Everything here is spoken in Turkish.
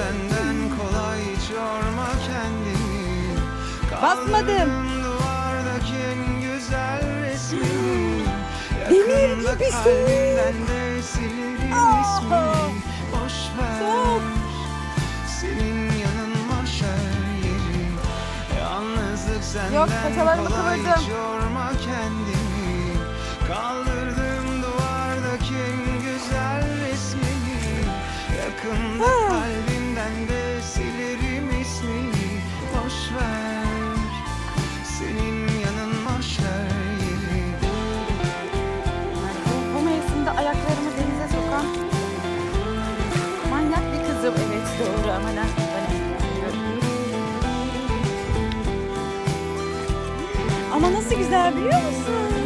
senden kolay hiç yorma kendini Basmadım. Duvardaki en güzel resmini Demir gibisin. de silerim Ah. ismini Boş ver. Soğuk. Senin yanın mahşer yeri Yalnızlık senden Yok, kolay hiç yorma kendini Kaldırdım duvardaki en güzel resmini. Yakında mevsimde ayaklarımı denize sokan manyak bir kızım. Evet doğru ama ne Ama nasıl güzel biliyor musun?